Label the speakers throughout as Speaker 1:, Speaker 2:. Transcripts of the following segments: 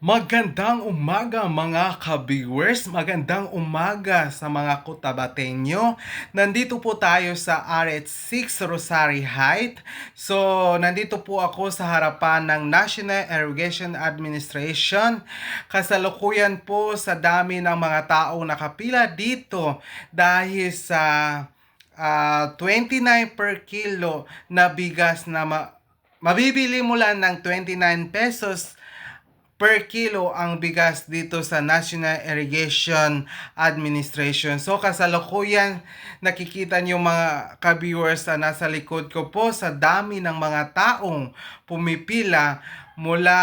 Speaker 1: Magandang umaga mga ka-viewers, magandang umaga sa mga kutabatenyo. Nandito po tayo sa RH6 Rosary Height. So, nandito po ako sa harapan ng National Irrigation Administration. Kasalukuyan po sa dami ng mga taong nakapila dito dahil sa ah, 29 per kilo na bigas na ma- mabibili mo lang ng 29 pesos per kilo ang bigas dito sa National Irrigation Administration. So kasalukuyan nakikita niyo mga ka-viewers na nasa likod ko po sa dami ng mga taong pumipila mula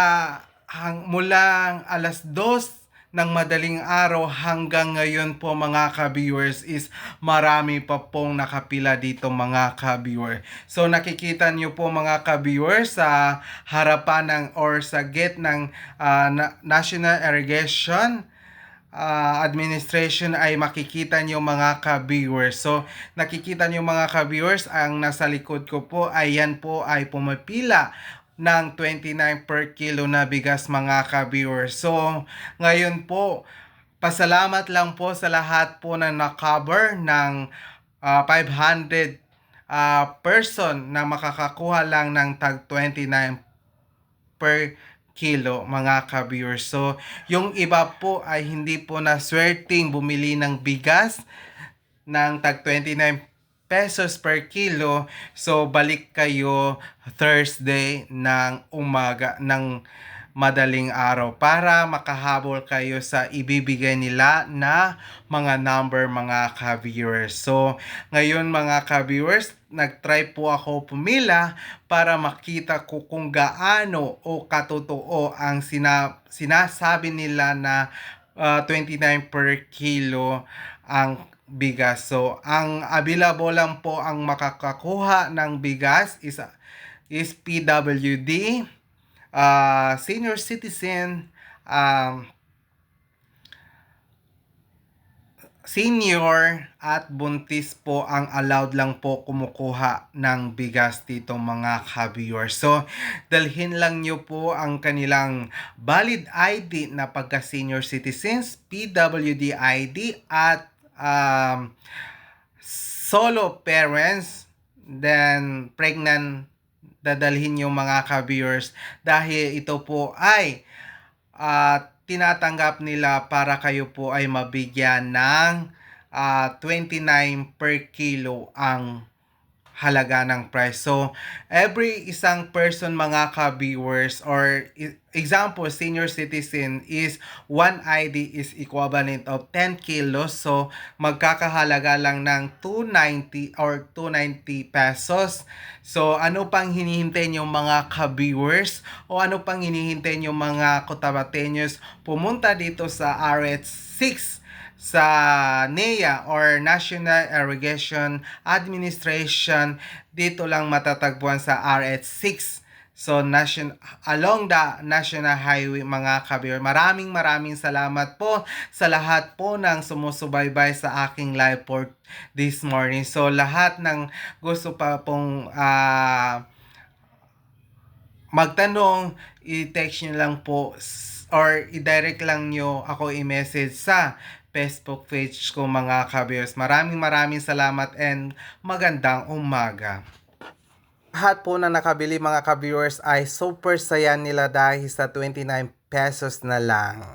Speaker 1: hang, mula alas 2 ng madaling araw hanggang ngayon po mga ka-viewers is marami pa pong nakapila dito mga ka-viewer. So nakikita niyo po mga ka-viewers sa harapan ng or sa gate ng na- National Irrigation ah, Administration ay makikita niyo mga ka-viewers. So nakikita niyo mga ka-viewers ang nasa likod ko po ay yan po ay pumapila ng 29 per kilo na bigas mga ka-viewers. So, ngayon po, pasalamat lang po sa lahat po na na-cover ng ah, 500 ah, person na makakakuha lang ng tag 29 per kilo mga ka-viewers. So, yung iba po ay hindi po na swerting bumili ng bigas ng tag 29 pesos per kilo. So, balik kayo Thursday ng umaga ng madaling araw para makahabol kayo sa ibibigay nila na mga number mga ka-viewers. So, ngayon mga ka-viewers, nag-try po ako pumila para makita ko kung gaano o katotoo ang sina- sinasabi nila na ah, 29 per kilo ang bigas. So, ang available lang po ang makakakuha ng bigas is, is PWD, ah, senior citizen, um, senior at buntis po ang allowed lang po kumukuha ng bigas dito mga ka-viewers. So, dalhin lang nyo po ang kanilang valid ID na pagka senior citizens, PWD ID at um, solo parents, then pregnant, dadalhin yung mga ka-viewers dahil ito po ay ah, tinatanggap nila para kayo po ay mabigyan ng ah, 29 per kilo ang halaga ng price. So, every isang person mga ka-viewers or example, senior citizen is 1 ID is equivalent of 10 kilos. So, magkakahalaga lang ng 290 or 290 pesos. So, ano pang hinihintay yung mga ka-viewers o ano pang hinihintay yung mga kotabatenyos pumunta dito sa RH6 sa NEA or National Irrigation Administration dito lang matatagpuan sa RH6 so nation along the National Highway mga kabir maraming maraming salamat po sa lahat po ng sumusubaybay sa aking live for this morning. So lahat ng gusto pa pong ah magtanong, i-text nyo lang po or i-direct lang nyo ako i-message sa Facebook page ko mga kabiyos. Maraming maraming salamat and magandang umaga. Lahat po na nakabili mga ka-viewers ay super saya nila dahil sa 29 pesos na lang.